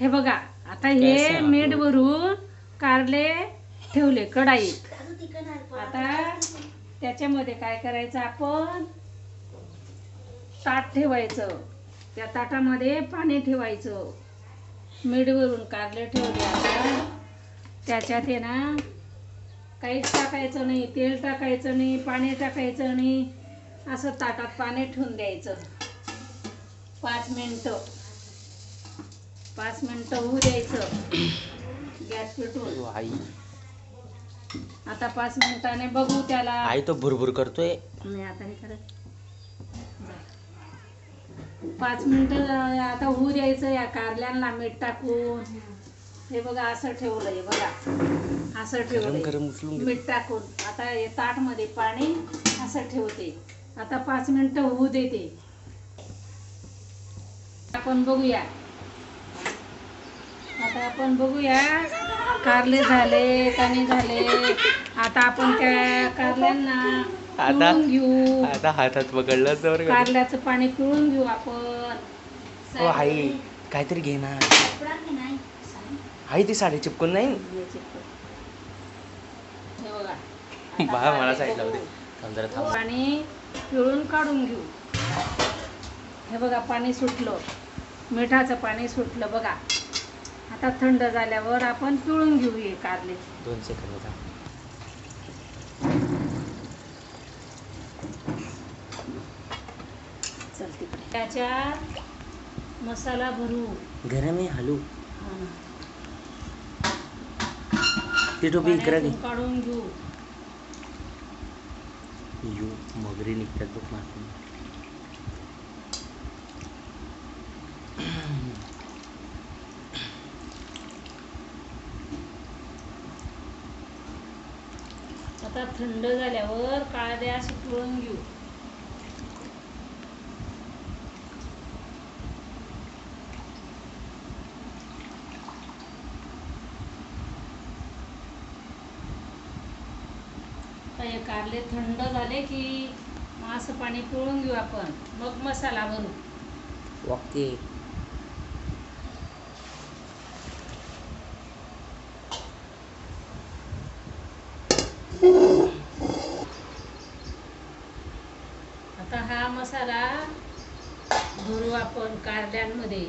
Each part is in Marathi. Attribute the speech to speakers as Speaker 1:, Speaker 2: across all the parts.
Speaker 1: हे बघा आता हे मीठ भरून कारले ठेवले कढाईत. आता त्याच्यामध्ये काय करायचं आपण? ताट ठेवायचं. त्या ताटामध्ये पाणी ठेवायचं. मीठ भरून कारले ठेवले आता. त्याच्यात आहे ना काहीच टाकायचं नाही तेल टाकायचं नाही पाणी टाकायचं नाही. असं ताटात पाणी ठेवून द्यायचं. पाच मिनटं. पाच मिनटं होऊ द्यायचं. गॅस
Speaker 2: आई.
Speaker 1: आता पाच मिनिटाने बघू त्याला.
Speaker 2: आई तो भुरभुर करतोय.
Speaker 1: नाही आता नाही करत. पाच मिनिटं आता होऊ द्यायचं या कारल्यांना मीठ टाकून. हे बघा असं ठेवलंय बघा. असं
Speaker 2: घे.
Speaker 1: मीठ टाकून. आता हे ताटमध्ये पाणी असं ठेवते. आता पाच मिनिटं होऊ देते. आपण बघूया. आता आपण बघूया. कारले झाले काने झाले आता आपण त्या कारल्यांना
Speaker 2: आता-
Speaker 1: पिळून घेऊ.
Speaker 2: आता हातात पकडलं तर
Speaker 1: कारल्याचं पाणी पिळून घेऊ आपण.
Speaker 2: आई काहीतरी घे ना आई ती साडी चिपकून नाही?
Speaker 1: हे बघा.
Speaker 2: बा मला साईडला. होते. थांब जरा थांब.
Speaker 1: पाणी पिळून काढून घेऊ. हे बघा पाणी सुटलं. मिठाचं पाणी सुटलं बघा. आता थंड झाल्यावर आपण पिळून घेऊ हे कारले.
Speaker 2: दोन सेकंद थांब.
Speaker 1: चल तिकडे. त्याच्यात मसाला भरू.
Speaker 2: गरम आहे हलू
Speaker 1: हा.
Speaker 2: ती टोपी इकडे घे.
Speaker 1: पाण्यातून काढून घेऊ.
Speaker 2: यू मगरी निघतात बघ मागून
Speaker 1: आता थंड झाल्यावर काळ्या अशी पिळून घेऊ हे कारले थंड झाले की असं पाणी पिळून घेऊ आपण. मग मसाला भरू
Speaker 2: ओके.
Speaker 1: आता हा मसाला भरू आपण कारल्यांमध्ये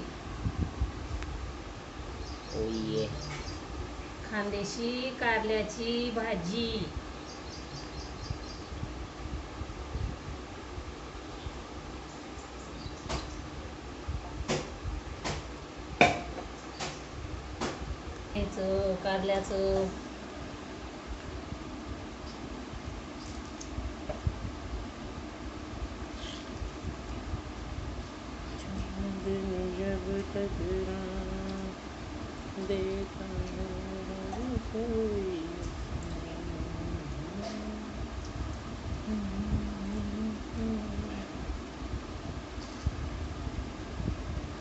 Speaker 2: ओ ये
Speaker 1: खांदेशी कारल्याची. भाजी देता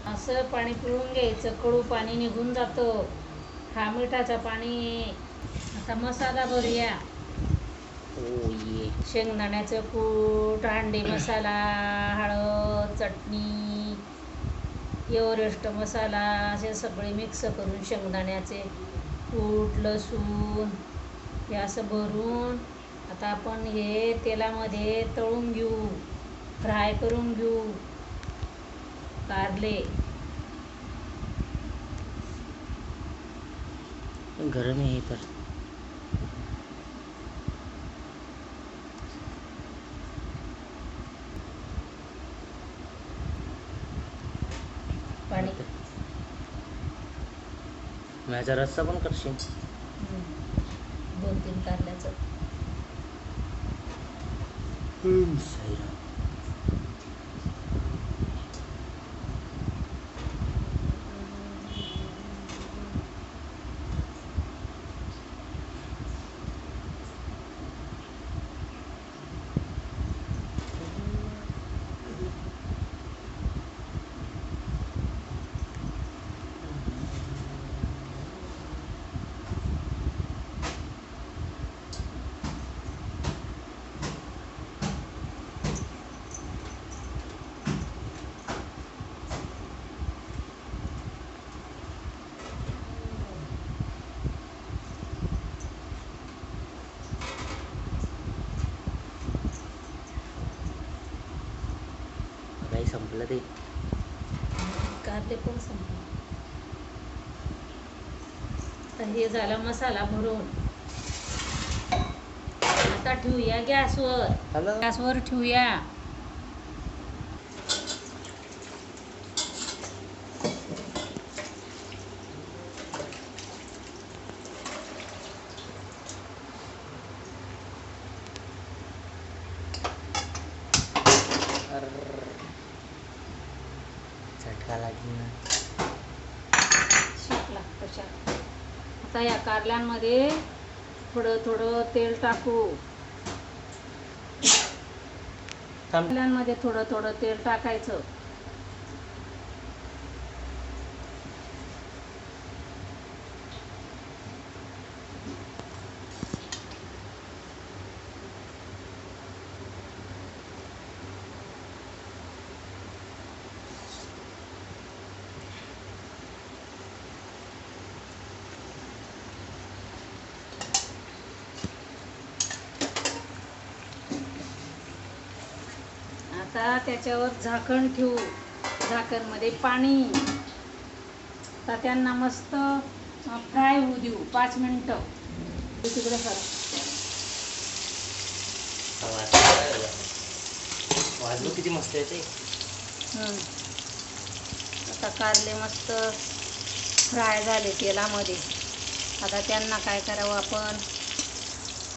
Speaker 1: असं पाणी पिळून घ्यायचं कडू पाणी निघून जातं. हा मिठाचा पाणी आता मसाला भरूया. शेंगदाण्याचं कूट अंडे मसाला हळद चटणी एव्हरेस्ट मसाला असे सगळे मिक्स करून शेंगदाण्याचे कूट लसूण हे असं भरून आता आपण हे तेलामध्ये तळून घेऊ फ्राय करून घेऊ कारले.
Speaker 2: गरम आहे हे तर
Speaker 1: पाणी
Speaker 2: माझा रस्सा पण करशील.
Speaker 1: दोन तीन कारल्याचं
Speaker 2: साईराम संपलं ते.
Speaker 1: कारले पण संपले? आता हे झाला मसाला भरून. आता ठेवूया गॅसवर.
Speaker 2: हॅलो?
Speaker 1: गॅसवर ठेवूया.
Speaker 2: लागली ना.
Speaker 1: शेक लागतं शेक आता या कारल्यांमध्ये थोडं थोडं तेल टाकू.
Speaker 2: थांब.
Speaker 1: कारल्यांमध्ये थोडं थोडं तेल टाकायचं. आता त्याच्यावर झाकण ठेवू. झाकणमध्ये पाणी. आता त्यांना मस्त फ्राय होऊ देऊ. पाच मिनटं. तिकडे
Speaker 2: वाजलो किती मस्त येते.
Speaker 1: आता कारले मस्त फ्राय झाले तेलामध्ये. आता त्यांना काय करावं आपण?